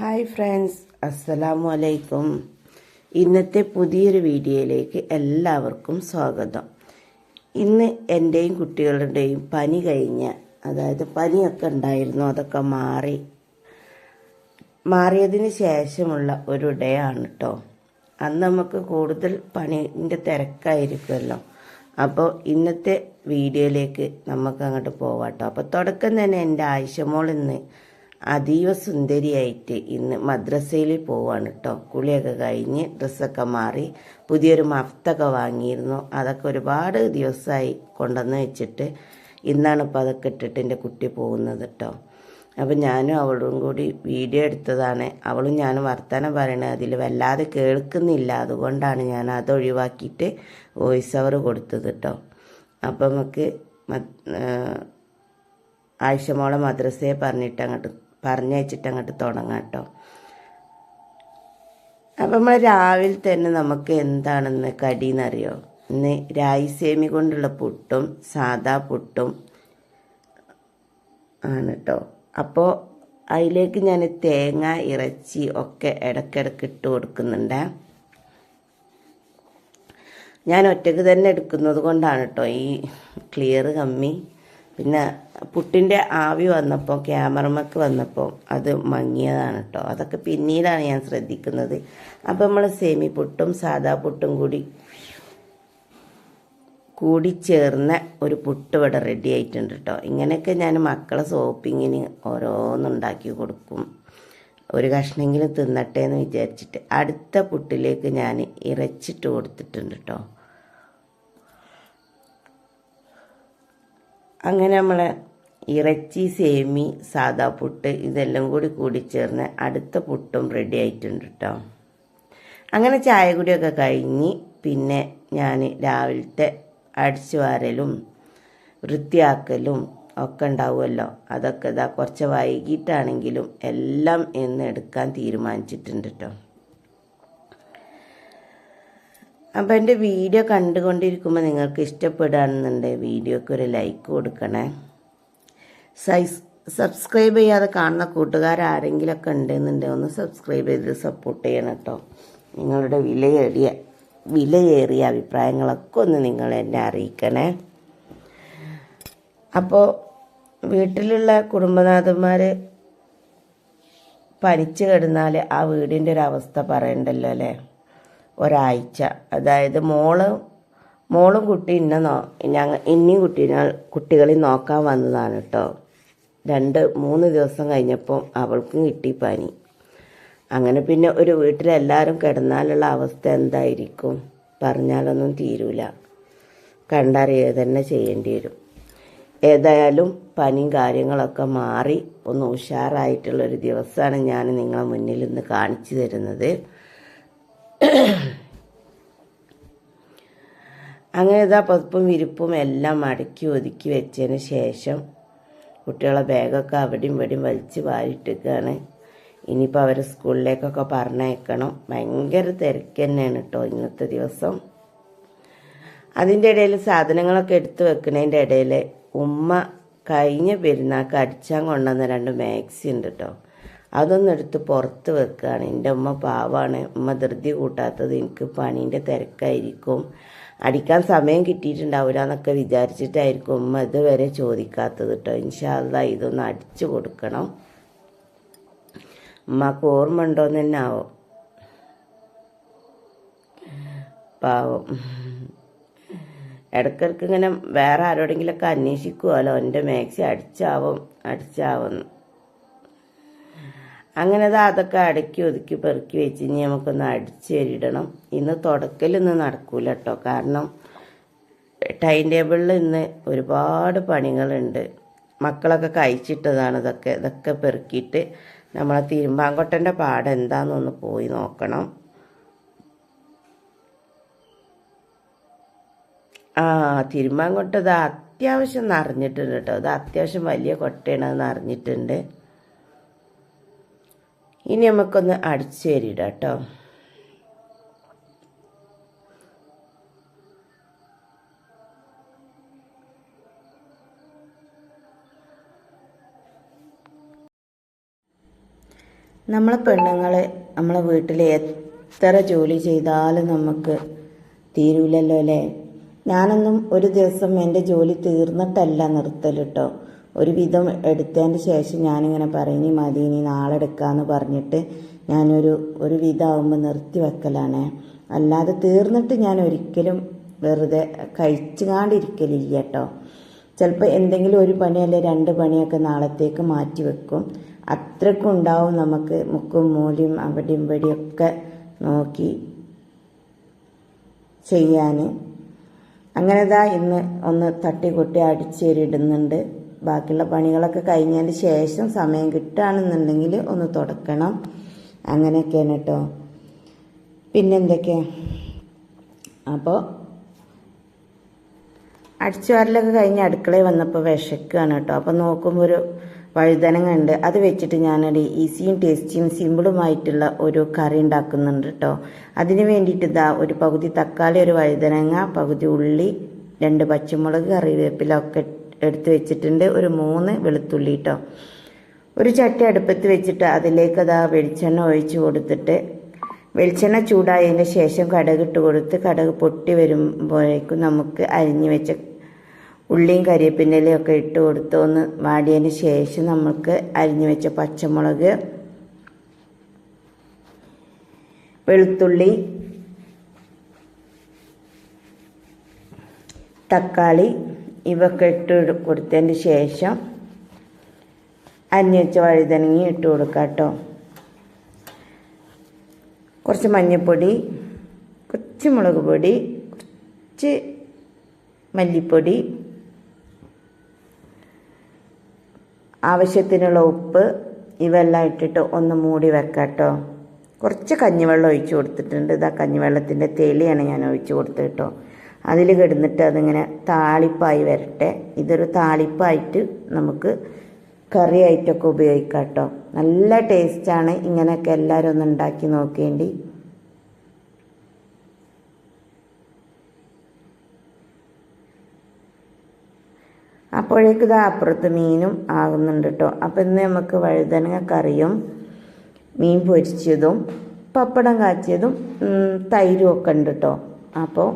Hi friends അസ്സലാമു അലൈക്കും. ഇന്നത്തെ പുതിയൊരു വീഡിയോയിലേക്ക് എല്ലാവർക്കും സ്വാഗതം. ഇന്ന് എന്റെയും കുട്ടികളുടെയും പനി കഴിഞ്ഞ അതായത് പനിയൊക്കെ ഉണ്ടായിരുന്നു അതൊക്കെ മാറി. മാറിയതിന് ശേഷമുള്ള ഒരു ഡേ ആണ് കേട്ടോ അന്ന് നമുക്ക് കൂടുതൽ പണിന്റെ തിരക്കായിരിക്കുമല്ലോ. അപ്പോൾ ഇന്നത്തെ വീഡിയോയിലേക്ക് നമുക്ക് അങ്ങോട്ട് പോവാട്ടോ അപ്പോൾ തുടക്കം തന്നെ എന്റെ ആയിഷമോൾ ഇന്ന് അതീവ സുന്ദരിയായിട്ട് ഇന്ന് മദ്രസയിൽ പോവാണ് കേട്ടോ കുളിയൊക്കെ കഴിഞ്ഞ് ഡ്രസ്സൊക്കെ മാറി പുതിയൊരു മഫ്തൊക്കെ വാങ്ങിയിരുന്നു. അതൊക്കെ ഒരുപാട് ദിവസമായി കൊണ്ടുവന്ന് വെച്ചിട്ട് ഇന്നാണ് ഇപ്പോൾ അതൊക്കെ ഇട്ടിട്ട് എന്റെ കുട്ടി പോകുന്നത് കേട്ടോ അപ്പം ഞാനും അവളും കൂടി വീഡിയോ എടുത്തതാണ്. അവളും ഞാനും വർത്തമാനം പറയണത് അതിൽ വല്ലാതെ കേൾക്കുന്നില്ല. അതുകൊണ്ടാണ് ഞാൻ അത് ഒഴിവാക്കിയിട്ട് വോയിസ് ഓവർ കൊടുത്തത് കേട്ടോ അപ്പം നമുക്ക് ആഴ്ച മോളെ മദ്രസയെ പറഞ്ഞിട്ട് അങ്ങോട്ട് പറഞ്ഞയച്ചിട്ട് അങ്ങോട്ട് തുടങ്ങാം കേട്ടോ അപ്പം നമ്മൾ രാവിലെ തന്നെ നമുക്ക് എന്താണെന്ന് കടിയെന്നറിയോ ഇന്ന് രായി സേമി കൊണ്ടുള്ള പുട്ടും സാദാ പുട്ടും ആണ് കേട്ടോ അപ്പോൾ അതിലേക്ക് ഞാൻ തേങ്ങ ഇറച്ചി ഒക്കെ ഇടയ്ക്കിടയ്ക്ക് ഇട്ട് കൊടുക്കുന്നുണ്ട്. ഞാൻ ഒറ്റയ്ക്ക് തന്നെ എടുക്കുന്നത് കൊണ്ടാണ് കേട്ടോ ഈ ക്ലിയർ കമ്മി. പിന്നെ പുട്ടിന്റെ ആവി വന്നപ്പോൾ ക്യാമറമക്ക് വന്നപ്പോൾ അത് മങ്ങിയതാണ് കേട്ടോ അതൊക്കെ പിന്നീടാണ് ഞാൻ ശ്രദ്ധിക്കുന്നത്. അപ്പം നമ്മൾ സേമി പുട്ടും സാദാ പുട്ടും കൂടി കൂടി കൂടിച്ചേർന്ന ഒരു പുട്ട് ഇവിടെ റെഡി ആയിട്ടുണ്ട് കേട്ടോ ഇങ്ങനെയൊക്കെ ഞാൻ മക്കളെ സോപ്പിങ്ങിന് ഓരോന്നുണ്ടാക്കി കൊടുക്കും. ഒരു കഷ്ണമെങ്കിലും തിന്നട്ടെ എന്ന് വിചാരിച്ചിട്ട് അടുത്ത പുട്ടിലേക്ക് ഞാൻ ഇറച്ചിട്ട് കൊടുത്തിട്ടുണ്ട് കേട്ടോ അങ്ങനെ നമ്മൾ ഇറച്ചി സേമി സാദാ പുട്ട് ഇതെല്ലാം കൂടി കൂടിച്ചേർന്ന് അടുത്ത പുട്ടും റെഡി ആയിട്ടുണ്ട് കേട്ടോ അങ്ങനെ ചായ കുടിയൊക്കെ കഴിഞ്ഞ് പിന്നെ ഞാൻ രാവിലത്തെ അടിച്ചു വാരലും വൃത്തിയാക്കലും ഒക്കെ ഉണ്ടാവുമല്ലോ. അതൊക്കെ ഇതാ കുറച്ച് വൈകിട്ടാണെങ്കിലും എല്ലാം എന്ന് എടുക്കാൻ തീരുമാനിച്ചിട്ടുണ്ട് കേട്ടോ അപ്പം എന്റെ വീഡിയോ കണ്ടുകൊണ്ടിരിക്കുമ്പോൾ നിങ്ങൾക്ക് ഇഷ്ടപ്പെടുകയാണെന്നുണ്ടെങ്കിൽ വീഡിയോക്ക് ഒരു ലൈക്ക് കൊടുക്കണേ. സൈസ് സബ്സ്ക്രൈബ് ചെയ്യാതെ കാണുന്ന കൂട്ടുകാരാരെങ്കിലൊക്കെ ഉണ്ടെന്നുണ്ടെങ്കിൽ ഒന്ന് സബ്സ്ക്രൈബ് ചെയ്ത് സപ്പോർട്ട് ചെയ്യണം കേട്ടോ നിങ്ങളുടെ വിലയേറിയ വിലയേറിയ അഭിപ്രായങ്ങളൊക്കെ ഒന്ന് നിങ്ങൾ എന്നെ അറിയിക്കണേ. അപ്പോൾ വീട്ടിലുള്ള കുടുംബനാഥന്മാർ പനിച്ചു കിടന്നാൽ ആ വീടിന്റെ ഒരു അവസ്ഥ പറയണ്ടല്ലോ അല്ലേ? ഒരാഴ്ച. അതായത് മോൾ മോളും കുട്ടി ഇന്നെ നോ ഞങ്ങൾ ഇനിയും കുട്ടീനെ കുട്ടികളെ നോക്കാൻ വന്നതാണ് കേട്ടോ രണ്ട് മൂന്ന് ദിവസം കഴിഞ്ഞപ്പം അവൾക്കും കിട്ടി പനി. അങ്ങനെ പിന്നെ ഒരു വീട്ടിലെല്ലാവരും കിടന്നാലുള്ള അവസ്ഥ എന്തായിരിക്കും? പറഞ്ഞാലൊന്നും തീരൂല. കണ്ടറിയുക തന്നെ ചെയ്യേണ്ടി വരും. ഏതായാലും പനിയും കാര്യങ്ങളൊക്കെ മാറി ഒന്ന് ഉഷാറായിട്ടുള്ളൊരു ദിവസമാണ് ഞാൻ നിങ്ങളെ മുന്നിൽ ഇന്ന് കാണിച്ചു തരുന്നത്. അങ്ങനെ ഇതാ പതുപ്പും വിരിപ്പും എല്ലാം മടക്കി ഒതുക്കി വെച്ചതിന് ശേഷം കുട്ടികളെ ബാഗൊക്കെ അവിടെയും ഇവിടെയും വലിച്ച് വാരിയിട്ടേക്കാണ് ഇനിയിപ്പോൾ അവരെ സ്കൂളിലേക്കൊക്കെ പറഞ്ഞയക്കണം. ഭയങ്കര തിരക്ക് തന്നെയാണ് കേട്ടോ ഇന്നത്തെ ദിവസം. അതിന്റെ ഇടയിൽ സാധനങ്ങളൊക്കെ എടുത്ത് വെക്കുന്നതിന്റെ ഇടയിൽ ഉമ്മ കഴിഞ്ഞ പെരുന്നാൾക്ക് അടിച്ചാൻ കൊണ്ടുവന്ന രണ്ട് മാക്സി ഉണ്ട് കേട്ടോ അതൊന്നും എടുത്ത് പുറത്ത് വെക്കുകയാണ് എന്റെ ഉമ്മ പാവാണ്. ഉമ്മ ധൃതി കൂട്ടാത്തത് എനിക്ക് പണീന്റെ തിരക്കായിരിക്കും. അടിക്കാൻ സമയം കിട്ടിയിട്ടുണ്ടാവില്ല എന്നൊക്കെ വിചാരിച്ചിട്ടായിരിക്കും ഉമ്മ ഇതുവരെ ചോദിക്കാത്തത് കേട്ടോ ഇൻഷാല്ല ഇതൊന്ന് അടിച്ചു കൊടുക്കണം. ഉമ്മക്ക് ഓർമ്മ ഉണ്ടോയെന്ന് തന്നെ ആവും? പാവം. ഇടയ്ക്കിടയ്ക്ക് ഇങ്ങനെ വേറെ ആരോടെങ്കിലൊക്കെ അന്വേഷിക്കുമല്ലോ എന്റെ മാക്സി അടിച്ചാവും അടിച്ചാവുന്നു. അങ്ങനെ അത് അതൊക്കെ അടക്കി ഒതുക്കി പെറുക്കി വെച്ച് ഇനി നമുക്കൊന്ന് അടിച്ചു തരിടണം ഇന്ന് തുടക്കലൊന്നും നടക്കൂല കേട്ടോ കാരണം ടൈം ടേബിളിൽ ഇന്ന് ഒരുപാട് പണികളുണ്ട്. മക്കളൊക്കെ കഴിച്ചിട്ടതാണ് ഇതൊക്കെ. ഇതൊക്കെ പെറുക്കിയിട്ട് നമ്മളെ തിരുമ്പാങ്കൊട്ടന്റെ പാടം എന്താണെന്നൊന്ന് പോയി നോക്കണം. ആ തിരുമാൻകൊട്ട ഇത് അത്യാവശ്യം നിറഞ്ഞിട്ടുണ്ട് കേട്ടോ ഇത് അത്യാവശ്യം വലിയ കൊട്ടയാണ് അത് നിറഞ്ഞിട്ടുണ്ട് ഇനി നമുക്കൊന്ന് അടിച്ചു കേട്ടോ. നമ്മളെ പെണ്ണുങ്ങൾ നമ്മളെ വീട്ടിൽ എത്ര ജോലി ചെയ്താലും നമുക്ക് തീരൂലല്ലോ അല്ലേ? ഞാനൊന്നും ഒരു ദിവസം എന്റെ ജോലി തീർന്നിട്ടല്ല നിർത്തൽ കേട്ടോ. ഒരു വിധം എടുത്തതിന് ശേഷം ഞാനിങ്ങനെ പറയും "ഇനി മതി ഇനി നാളെ എടുക്കാമെന്ന് പറഞ്ഞിട്ട് ഞാനൊരു ഒരു വിധമാകുമ്പോൾ നിർത്തി വെക്കലാണ്. അല്ലാതെ തീർന്നിട്ട് ഞാൻ ഒരിക്കലും വെറുതെ കഴിച്ചുകാണ്ടിരിക്കലില്ല കേട്ടോ ചിലപ്പോൾ എന്തെങ്കിലും ഒരു പണി അല്ലെങ്കിൽ രണ്ട് പണിയൊക്കെ നാളത്തേക്ക് മാറ്റി വെക്കും. അത്രയ്ക്കും ഉണ്ടാവും നമുക്ക് മുക്കും മൂലയും അവിടെയും ഇവിടെയൊക്കെ നോക്കി ചെയ്യാൻ അങ്ങനെ ദാ ഇന്ന് ഒന്ന് തട്ടി തട്ടിക്കൊട്ടി അടിച്ചേരിടുന്നുണ്ട്. ബാക്കിയുള്ള പണികളൊക്കെ കഴിഞ്ഞതിന് ശേഷം സമയം കിട്ടുകയാണെന്നുണ്ടെങ്കിൽ ഒന്ന് തുടക്കണം. അങ്ങനെയൊക്കെയാണ് കേട്ടോ. പിന്നെന്തൊക്കെ അപ്പോൾ അടിച്ചുവാരലൊക്കെ കഴിഞ്ഞ് അടുക്കളയിൽ വന്നപ്പോൾ വിശക്കുകയാണ് കേട്ടോ. അപ്പോൾ നോക്കുമ്പോൾ ഒരു വഴുതനങ്ങ ഉണ്ട്. അത് വെച്ചിട്ട് ഞാനൊരു ഈസിയും ടേസ്റ്റിയും സിമ്പിളുമായിട്ടുള്ള ഒരു കറി ഉണ്ടാക്കുന്നുണ്ട് കേട്ടോ. അതിന് വേണ്ടിയിട്ട് ഇതാ ഒരു പകുതി തക്കാളി ഒരു വഴുതനങ്ങ പകുതി ഉള്ളി രണ്ട് പച്ചമുളക് കറിവേപ്പില ഒക്കെ എടുത്ത് വെച്ചിട്ടുണ്ട്. ഒരു മൂന്ന് വെളുത്തുള്ളി കേട്ടോ ഒരു ചട്ടി അടുപ്പത്ത് വെച്ചിട്ട് അതിലേക്ക് അതാ വെളിച്ചെണ്ണ ഒഴിച്ചു കൊടുത്തിട്ട് വെളിച്ചെണ്ണ ചൂടായതിന് ശേഷം കടകിട്ട് കൊടുത്ത് കടക് പൊട്ടി വരുമ്പോഴേക്കും നമുക്ക് അരിഞ്ഞു വെച്ച ഉള്ളിയും കരിയപ്പിന്നലയും ഒക്കെ ഇട്ട് കൊടുത്ത് ഒന്ന് വാടിയതിന് ശേഷം നമുക്ക് അരിഞ്ഞു വെച്ച പച്ചമുളക് വെളുത്തുള്ളി തക്കാളി ഇവയൊക്കെ ഇട്ട് കൊടുത്തതിന് ശേഷം അന്യച്ച വഴുതനങ്ങി ഇട്ട് കൊടുക്കാം കേട്ടോ കുറച്ച് മഞ്ഞൾപ്പൊടി കുറച്ച് മുളക് പൊടി കുറച്ച് മല്ലിപ്പൊടി ആവശ്യത്തിനുള്ള ഉപ്പ് ഇവെല്ലാം ഇട്ടിട്ട് ഒന്ന് മൂടി വെക്കാം കേട്ടോ കുറച്ച് കഞ്ഞിവെള്ളം ഒഴിച്ചു കൊടുത്തിട്ടുണ്ട്. ഇതാ കഞ്ഞിവെള്ളത്തിന്റെ തെളിയാണ് ഞാൻ ഒഴിച്ചു കൊടുത്തത് കേട്ടോ അതിൽ കിടന്നിട്ട് അതിങ്ങനെ താളിപ്പായി വരട്ടെ. ഇതൊരു താളിപ്പായിട്ട് നമുക്ക് കറിയായിട്ടൊക്കെ ഉപയോഗിക്കാം കേട്ടോ. നല്ല ടേസ്റ്റാണ് ഇങ്ങനെയൊക്കെ എല്ലാവരും ഒന്ന് ഉണ്ടാക്കി നോക്കേണ്ടി. അപ്പോഴേക്ക് ഇത് അപ്പുറത്ത് മീനും ആകുന്നുണ്ട് കേട്ടോ. അപ്പം ഇന്ന് നമുക്ക് വഴുതനങ്ങ കറിയും മീൻ പൊരിച്ചതും പപ്പടം കാച്ചിയതും തൈരും ഒക്കെ ഉണ്ട് കേട്ടോ. അപ്പോൾ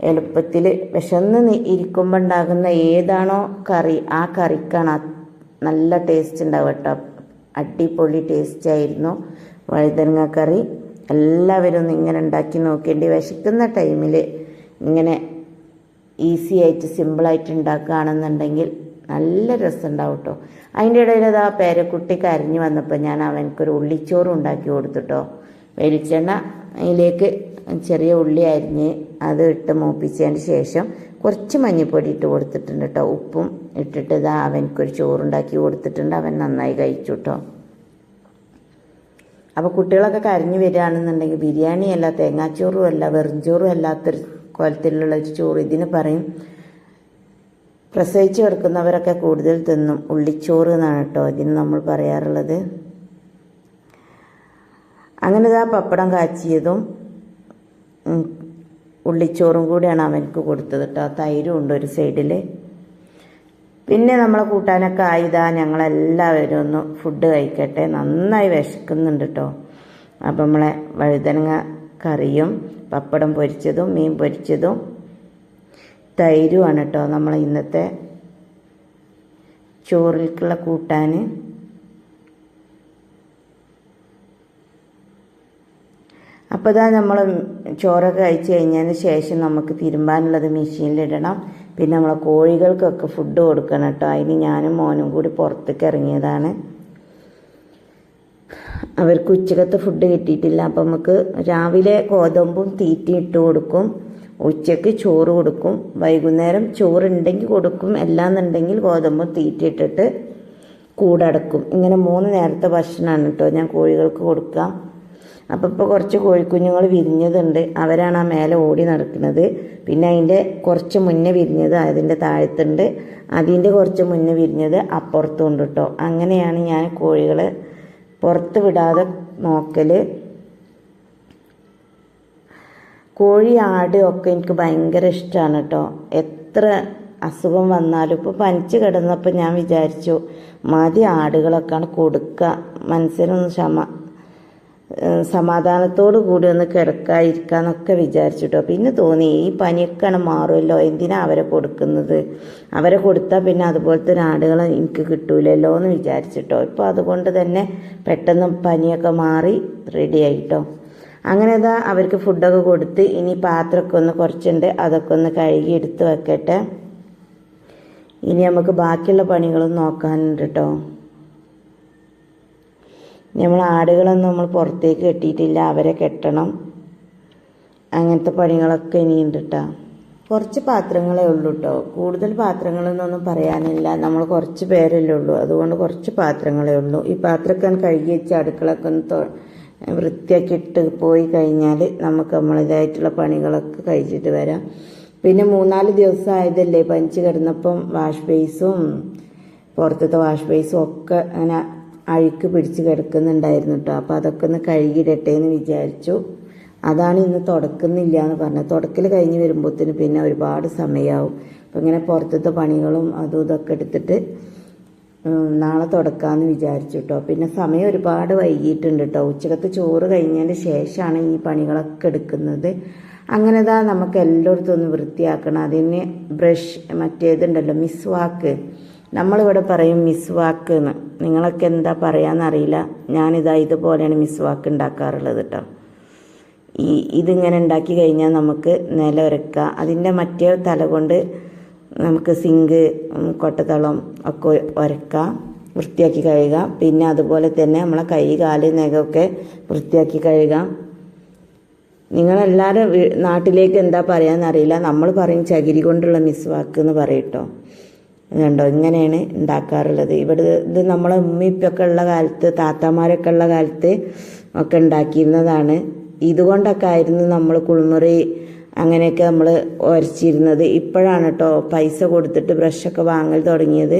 എളുപ്പത്തിൽ വിശന്ന് ഇരിക്കുമ്പോൾ ഉണ്ടാകുന്ന ഏതാണോ കറി ആ കറിക്കാണ് നല്ല ടേസ്റ്റ് ഉണ്ടാവുക കേട്ടോ. അടിപൊളി ടേസ്റ്റ് ആയിരുന്നു വഴുതനങ്ങ കറി. എല്ലാവരും ഇങ്ങനെ ഉണ്ടാക്കി നോക്കേണ്ടി വിശക്കുന്ന ടൈമിൽ ഇങ്ങനെ ഈസി ആയിട്ട് സിമ്പിളായിട്ട് ഉണ്ടാക്കുകയാണെന്നുണ്ടെങ്കിൽ നല്ല രസമുണ്ടാവും കേട്ടോ. അതിന്റെ ഇടയിൽ അത് ആ പേരക്കുട്ടി കരഞ്ഞു വന്നപ്പോൾ ഞാൻ അവനക്കൊരു ഉള്ളിച്ചോറും ഉണ്ടാക്കി കൊടുത്തുട്ടോ വെളിച്ചെണ്ണ അതിലേക്ക് ചെറിയ ഉള്ളി അരിഞ്ഞ് അത് ഇട്ട് മൂപ്പിച്ചതിന് ശേഷം കുറച്ച് മഞ്ഞൾപ്പൊടി ഇട്ട് കൊടുത്തിട്ടുണ്ട് കേട്ടോ ഉപ്പും ഇട്ടിട്ട് ഇതാ അവനക്കൊരു ചോറുണ്ടാക്കി കൊടുത്തിട്ടുണ്ട്. അവൻ നന്നായി കഴിച്ചു കേട്ടോ അപ്പോൾ കുട്ടികളൊക്കെ കരഞ്ഞു വരികയാണെന്നുണ്ടെങ്കിൽ ബിരിയാണി അല്ല തേങ്ങാച്ചോറും അല്ല വെറുംചോറും അല്ലാത്തൊരു കോലത്തിലുള്ള ഒരു ചോറ് ഇതിന് പറയും. പ്രസവിച്ച് കിടക്കുന്നവരൊക്കെ കൂടുതൽ തിന്നും ഉള്ളിച്ചോറ് എന്നാണ് കേട്ടോ ഇതിന് നമ്മൾ പറയാറുള്ളത്. അങ്ങനെ ഇതാ പപ്പടം കാച്ചിയതും ഉള്ളിച്ചോറും കൂടിയാണ് അവനക്ക് കൊടുത്തത് കേട്ടോ തൈരും ഉണ്ട് ഒരു സൈഡിൽ പിന്നെ നമ്മളെ കൂട്ടാനൊക്കെ ആയിതാ ഞങ്ങളെല്ലാവരും ഒന്ന് ഫുഡ് കഴിക്കട്ടെ. നന്നായി വിശക്കുന്നുണ്ട് കേട്ടോ അപ്പം നമ്മളെ വഴുതനങ്ങ കറിയും പപ്പടം പൊരിച്ചതും മീൻ പൊരിച്ചതും തൈരുമാണ് കേട്ടോ നമ്മളെ ഇന്നത്തെ ചോറിലേക്കുള്ള കൂട്ടാൻ അപ്പോൾ ഇതാ നമ്മൾ ചോറൊക്കെ കഴിച്ച് കഴിഞ്ഞതിന് ശേഷം നമുക്ക് തിരുമ്പാനുള്ളത് മെഷീനിലിടണം. പിന്നെ നമ്മളെ കോഴികൾക്കൊക്കെ ഫുഡ് കൊടുക്കണം കേട്ടോ. അതിന് ഞാനും മോനും കൂടി പുറത്തേക്ക് ഇറങ്ങിയതാണ്. അവർക്ക് ഉച്ചക്കത്തെ ഫുഡ് കിട്ടിയിട്ടില്ല. അപ്പം നമുക്ക് രാവിലെ ഗോതമ്പും തീറ്റി ഇട്ട് കൊടുക്കും. ഉച്ചയ്ക്ക് ചോറ് കൊടുക്കും. വൈകുന്നേരം ചോറുണ്ടെങ്കിൽ കൊടുക്കും. അല്ലാന്നുണ്ടെങ്കിൽ ഗോതമ്പും തീറ്റി ഇട്ടിട്ട് കൂടടക്കും. ഇങ്ങനെ മൂന്ന് നേരത്തെ ഭക്ഷണമാണ് കേട്ടോ ഞാൻ കോഴികൾക്ക് കൊടുക്കാം അപ്പോൾ ഇപ്പോൾ കുറച്ച് കോഴിക്കുഞ്ഞുങ്ങൾ വിരിഞ്ഞതുണ്ട്. അവരാണ് ആ മേലെ ഓടി നടക്കുന്നത്. പിന്നെ അതിന്റെ കുറച്ച് മുന്നേ വിരിഞ്ഞത് അതിന്റെ താഴത്തുണ്ട്. അതിന്റെ കുറച്ച് മുന്നേ വിരിഞ്ഞത് അപ്പുറത്തുണ്ട് കേട്ടോ അങ്ങനെയാണ് ഞാൻ കോഴികളെ പുറത്ത് വിടാതെ നോക്കൽ കോഴി ആട് ഒക്കെ എനിക്ക് ഭയങ്കര ഇഷ്ടമാണ് കേട്ടോ എത്ര അസുഖം വന്നാലും ഇപ്പോൾ പനിച്ച് കിടന്നപ്പോൾ ഞാൻ വിചാരിച്ചു മതി ആടുകളൊക്കെയാണ് കൊടുക്കുക മനസ്സിനൊന്ന് ക്ഷമ സമാധാനത്തോടു കൂടി ഒന്ന് കിടക്കാതിരിക്കാന്നൊക്കെ വിചാരിച്ചിട്ടോ. പിന്നെ തോന്നി ഈ പനിയൊക്കെയാണ് മാറുമല്ലോ? എന്തിനാ അവരെ കൊടുക്കുന്നത്? അവരെ കൊടുത്താൽ പിന്നെ അതുപോലത്തെ ആടുകളെ എനിക്ക് കിട്ടൂലല്ലോ എന്ന് വിചാരിച്ചിട്ടോ. ഇപ്പോൾ അതുകൊണ്ട് തന്നെ പെട്ടെന്ന് പനിയൊക്കെ മാറി റെഡി ആയിട്ടോ അങ്ങനെ ഇതാ അവർക്ക് ഫുഡൊക്കെ കൊടുത്ത് ഇനി പാത്രമൊക്കെ ഒന്ന് കുറച്ചുണ്ട് അതൊക്കെ ഒന്ന് കഴുകി എടുത്ത് വെക്കട്ടെ. ഇനി നമുക്ക് ബാക്കിയുള്ള പണികളും നോക്കാനുണ്ട് കേട്ടോ നമ്മൾ ആടുകളൊന്നും നമ്മൾ പുറത്തേക്ക് കെട്ടിയിട്ടില്ല അവരെ കെട്ടണം. അങ്ങനത്തെ പണികളൊക്കെ ഇനിയുണ്ട് കേട്ടോ കുറച്ച് പാത്രങ്ങളേ ഉള്ളൂ കേട്ടോ കൂടുതൽ പാത്രങ്ങളെന്നൊന്നും പറയാനില്ല. നമ്മൾ കുറച്ച് പേരല്ലേ ഉള്ളൂ. അതുകൊണ്ട് കുറച്ച് പാത്രങ്ങളേ ഉള്ളൂ. ഈ പാത്രമൊക്കെ കഴുകി വെച്ച് അടുക്കളൊക്കെ ഒന്ന് വൃത്തിയാക്കിയിട്ട് പോയി കഴിഞ്ഞാൽ നമുക്ക് നമ്മളിതായിട്ടുള്ള പണികളൊക്കെ കഴിച്ചിട്ട് വരാം. പിന്നെ മൂന്നാൽ ദിവസം ആയതല്ലേ പനിച്ച് കിടന്നപ്പം വാഷ് ബേസും പുറത്തത്തെ വാഷ് ബേസും ഒക്കെ അങ്ങനെ അഴുക്ക് പിടിച്ച് കിടക്കുന്നുണ്ടായിരുന്നു കേട്ടോ അപ്പോൾ അതൊക്കെ ഒന്ന് കഴുകിയിടട്ടെ എന്ന് വിചാരിച്ചു. അതാണ് ഇന്ന് തുടക്കുന്നില്ല എന്ന് പറഞ്ഞത്. തുടക്കൽ കഴിഞ്ഞ് വരുമ്പോഴത്തേന് പിന്നെ ഒരുപാട് സമയമാവും അപ്പം ഇങ്ങനെ പുറത്തത്തെ പണികളും അതും ഇതൊക്കെ എടുത്തിട്ട് നാളെ തുടക്കാമെന്ന് വിചാരിച്ചു കേട്ടോ പിന്നെ സമയം ഒരുപാട് വൈകിയിട്ടുണ്ട് കേട്ടോ ഉച്ചക്കത്തെ ചോറ് കഴിഞ്ഞതിന് ശേഷമാണ് ഈ പണികളൊക്കെ എടുക്കുന്നത്. അങ്ങനെ നമുക്ക് എല്ലായിടത്തും ഒന്ന് വൃത്തിയാക്കണം. അതിന് ബ്രഷ് മറ്റേതുണ്ടല്ലോ മിസ് വാക്ക്. നമ്മളിവിടെ പറയും മിസ് വാക്ക് എന്ന്. നിങ്ങളൊക്കെ എന്താ പറയാന്നറിയില്ല ഞാനിതാ ഇതുപോലെയാണ് മിസ് വാക്ക് ഉണ്ടാക്കാറുള്ളത് കേട്ടോ ഈ ഇതിങ്ങനെ ഉണ്ടാക്കി കഴിഞ്ഞാൽ നമുക്ക് നില ഉരക്കുക അതിന്റെ മറ്റേ തല കൊണ്ട് നമുക്ക് സിങ്ക് കൊട്ടത്തളം ഒക്കെ ഉരക്കാം വൃത്തിയാക്കി കഴുകാം പിന്നെ അതുപോലെ തന്നെ നമ്മളെ കൈ കാൽ നഖമൊക്കെ വൃത്തിയാക്കി കഴുകാം നിങ്ങളെല്ലാവരും നാട്ടിലേക്ക് എന്താ പറയാന്നറിയില്ല നമ്മൾ പറയും ചകിരി കൊണ്ടുള്ള മിസ്വാക്ക് എന്ന് പറയട്ടോ കണ്ടോ? ഇങ്ങനെയാണ് ഉണ്ടാക്കാറുള്ളത്. ഇവിടെ ഇത് നമ്മളെ ഉമ്മിപ്പൊക്കെ ഉള്ള കാലത്ത് താത്താമാരൊക്കെ ഉള്ള കാലത്ത് ഒക്കെ ഉണ്ടാക്കിയിരുന്നതാണ്. ഇതുകൊണ്ടൊക്കെ ആയിരുന്നു നമ്മൾ കുളിമുറി അങ്ങനെയൊക്കെ നമ്മൾ ഉരച്ചിരുന്നത് ഇപ്പോഴാണ് കേട്ടോ പൈസ കൊടുത്തിട്ട് ബ്രഷൊക്കെ വാങ്ങൽ തുടങ്ങിയത്.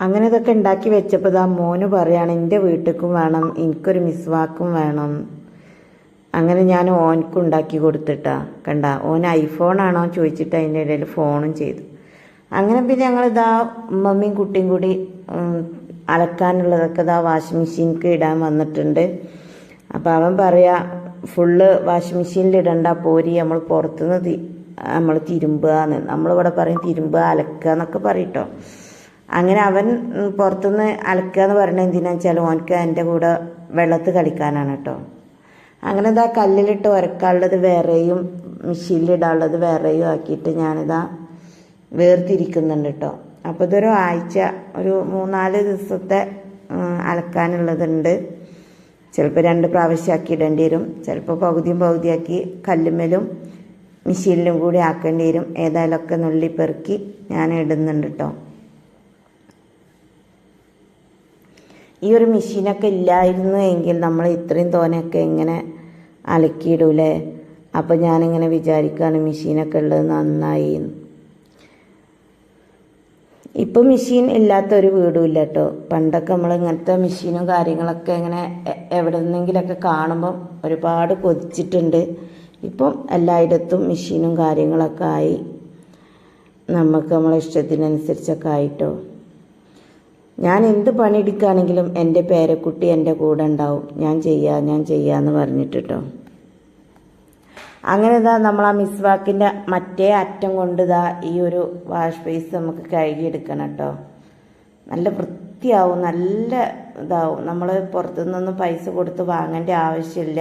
അങ്ങനെ ഇതൊക്കെ ഉണ്ടാക്കി വെച്ചപ്പോൾ ആ മോന് പറയാണ് എന്റെ വീട്ടിലേക്കും വേണം എനിക്കൊരു മിസ്വാക്കും വേണം. അങ്ങനെ ഞാൻ ഓനക്കും ഉണ്ടാക്കി കൊടുത്തിട്ടാ. കണ്ട ഓൻ ഐഫോണാണോ ചോദിച്ചിട്ട് അതിന്റെ ഇടയിൽ ഫോണും ചെയ്തു. അങ്ങനെ പിന്നെ ഞങ്ങൾ ഇതാ ഉമ്മമ്മയും കുട്ടിയും കൂടി അലക്കാനുള്ളതൊക്കെ ഇതാ വാഷിംഗ് മെഷീനിക്ക് ഇടാൻ വന്നിട്ടുണ്ട്. അപ്പം അവൻ പറയാ ഫുള്ള് വാഷിംഗ് മെഷീനിൽ ഇടണ്ട പോരി നമ്മൾ പുറത്തുനിന്ന് നമ്മൾ തിരുമ്പുകയെന്ന് നമ്മളിവിടെ പറയും തിരുമ്പുക അലക്കുക എന്നൊക്കെ പറയട്ടോ. അങ്ങനെ അവൻ പുറത്തുനിന്ന് അലക്കുക എന്ന് പറയുന്നത് എന്തിനാ വെച്ചാൽ ഓനക്ക് എന്റെ കൂടെ വെള്ളത്ത് കളിക്കാനാണ് കേട്ടോ. അങ്ങനെ ഇതാ കല്ലിലിട്ട് ഉരക്കാനുള്ളത് വേറെയും മെഷീനിലിടാനുള്ളത് വേറെയും ആക്കിയിട്ട് ഞാനിതാ വേർതിരിക്കുന്നുണ്ട് കേട്ടോ അപ്പോൾ ഇതൊരു ആഴ്ച ഒരു മൂന്നാൽ ദിവസത്തെ അലക്കാനുള്ളതുണ്ട്. ചിലപ്പോൾ രണ്ട് പ്രാവശ്യമാക്കി ഇടേണ്ടി വരും. ചിലപ്പോൾ പകുതിയും പകുതിയാക്കി കല്ലുമ്മലും മെഷീനിലും കൂടി ആക്കേണ്ടി വരും. ഏതായാലൊക്കെ നുള്ളി പെറുക്കി ഞാൻ ഇടുന്നുണ്ട് കേട്ടോ ഈ ഒരു മെഷീനൊക്കെ ഇല്ലായിരുന്നു എങ്കിൽ നമ്മൾ ഇത്രയും തോനെയൊക്കെ എങ്ങനെ അലക്കിയിടൂലേ? അപ്പോൾ ഞാനിങ്ങനെ വിചാരിക്കുകയാണ് മെഷീനൊക്കെ ഉള്ളത് നന്നായി. ഇപ്പം മെഷീൻ ഇല്ലാത്ത ഒരു വീടും ഇല്ല കേട്ടോ പണ്ടൊക്കെ നമ്മൾ ഇങ്ങനത്തെ മെഷീനും കാര്യങ്ങളൊക്കെ ഇങ്ങനെ എവിടെ നിന്നെങ്കിലൊക്കെ കാണുമ്പം ഒരുപാട് കൊതിച്ചിട്ടുണ്ട്. ഇപ്പം എല്ലായിടത്തും മെഷീനും കാര്യങ്ങളൊക്കെ ആയി. നമുക്ക് നമ്മളെ ഇഷ്ടത്തിനനുസരിച്ചൊക്കെ ആയിട്ടോ. ഞാൻ എന്ത് പണിയെടുക്കുകയാണെങ്കിലും എന്റെ പേരക്കുട്ടി എന്റെ കൂടെ ഉണ്ടാവും. ഞാൻ ചെയ്യാം ഞാൻ ചെയ്യാമെന്ന് പറഞ്ഞിട്ട് അങ്ങനെ ഇതാ നമ്മൾ ആ മിസ്വാക്കിന്റെ മറ്റേ അറ്റം കൊണ്ട് ഇതാ ഈ ഒരു വാഷ് ബേസ് നമുക്ക് കഴുകിയെടുക്കണം കേട്ടോ നല്ല വൃത്തിയാവും നല്ല ഇതാവും. നമ്മൾ പുറത്തുനിന്നൊന്നും പൈസ കൊടുത്ത് വാങ്ങേണ്ട ആവശ്യമില്ല.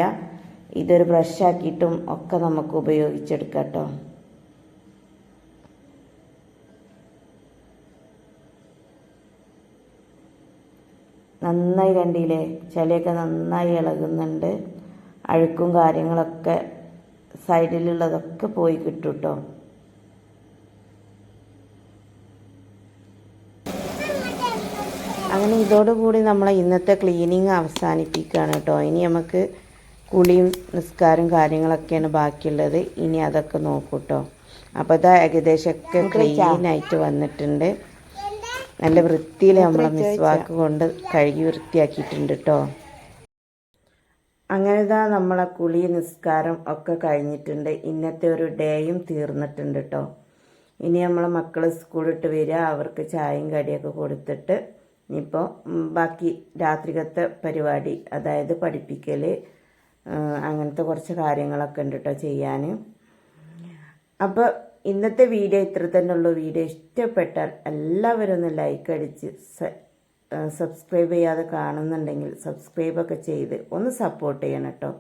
ഇതൊരു ബ്രഷ് ആക്കിയിട്ടും ഒക്കെ നമുക്ക് ഉപയോഗിച്ചെടുക്കാം കേട്ടോ നന്നായി കണ്ടില്ലേ? ചിലയൊക്കെ നന്നായി ഇളകുന്നുണ്ട്. അഴുക്കും കാര്യങ്ങളൊക്കെ സൈഡിലുള്ളതൊക്കെ പോയി കിട്ടും കേട്ടോ അങ്ങനെ ഇതോടുകൂടി നമ്മളെ ഇന്നത്തെ ക്ലീനിങ് അവസാനിപ്പിക്കുകയാണ് കേട്ടോ. ഇനി നമുക്ക് കുളിയും നിസ്കാരം കാര്യങ്ങളൊക്കെയാണ് ബാക്കിയുള്ളത്. ഇനി അതൊക്കെ നോക്കൂ കേട്ടോ. അപ്പോൾ ഇതാ ഏകദേശമൊക്കെ ക്ലീൻ ആയിട്ട് വന്നിട്ടുണ്ട്. നല്ല വൃത്തിയിൽ നമ്മൾ മിസ്വാക്ക് കൊണ്ട് കഴുകി വൃത്തിയാക്കിയിട്ടുണ്ട് കേട്ടോ. അങ്ങനെ ഇതാ നമ്മളെ കുളി നിസ്കാരം ഒക്കെ കഴിഞ്ഞിട്ടുണ്ട്. ഇന്നത്തെ ഒരു ഡേയും തീർന്നിട്ടുണ്ട് കേട്ടോ ഇനി നമ്മളെ മക്കൾ സ്കൂളിട്ട് വരിക അവർക്ക് ചായയും കടിയൊക്കെ കൊടുത്തിട്ട് ഇനിയിപ്പോൾ ബാക്കി രാത്രികത്തെ പരിപാടി അതായത് പഠിപ്പിക്കൽ അങ്ങനത്തെ കുറച്ച് കാര്യങ്ങളൊക്കെ ഉണ്ട് കേട്ടോ ചെയ്യാൻ അപ്പോൾ ഇന്നത്തെ വീഡിയോ ഇത്ര തന്നെ ഉള്ളൂ. വീഡിയോ ഇഷ്ടപ്പെട്ടാൽ എല്ലാവരും ഒന്ന് ലൈക്ക് അടിച്ച് സബ്സ്ക്രൈബ് ചെയ്യാതെ കാണുന്നുണ്ടെങ്കിൽ സബ്സ്ക്രൈബൊക്കെ ചെയ്ത് ഒന്ന് സപ്പോർട്ട് ചെയ്യണം കേട്ടോ